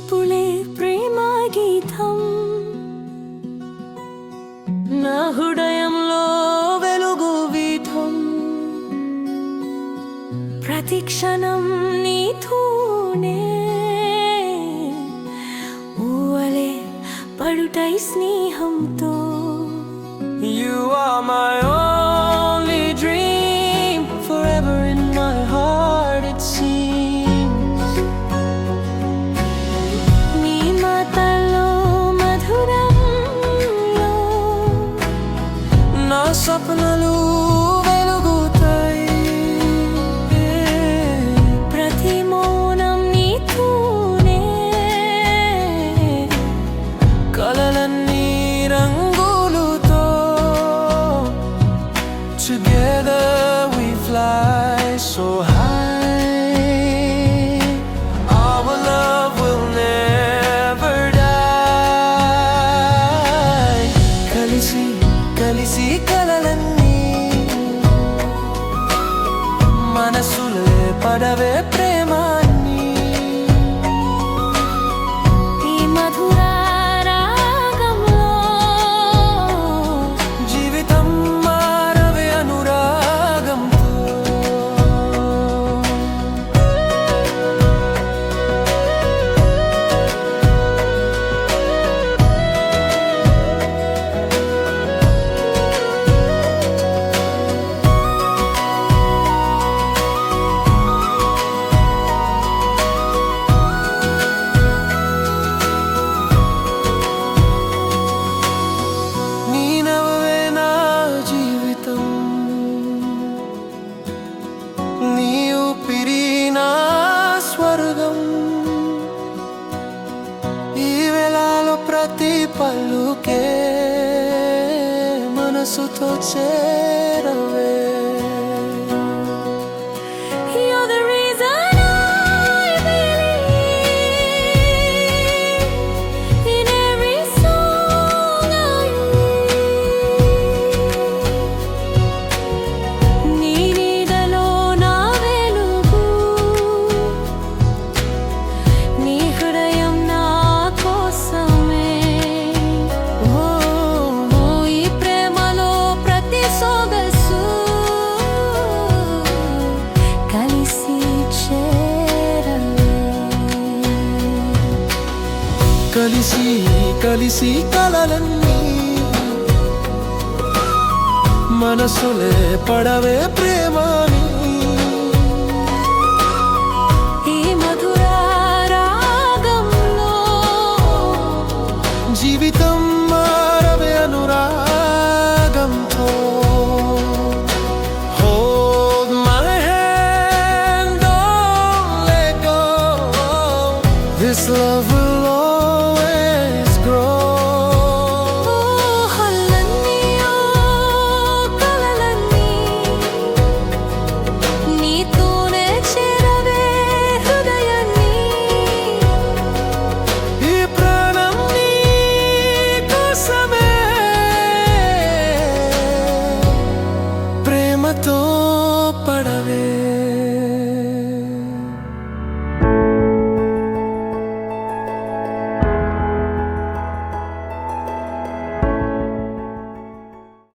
ಗೋಪುಳೆ ప్రేమగీతం నా హృదయంలో వెలుగు వీధం ప్రతిక్షణం నీతోనే ఊవలే పడుటై స్నేహంతో You are ahora ve pre ప్రతి పలుకే మనసుతో చేర కలిసి కలిసి కలలన్నీ. మనసులే పడవే ప్రేమాని. ఈ మధురాగంలో జీవితం మారవే అనురాగంతో. This love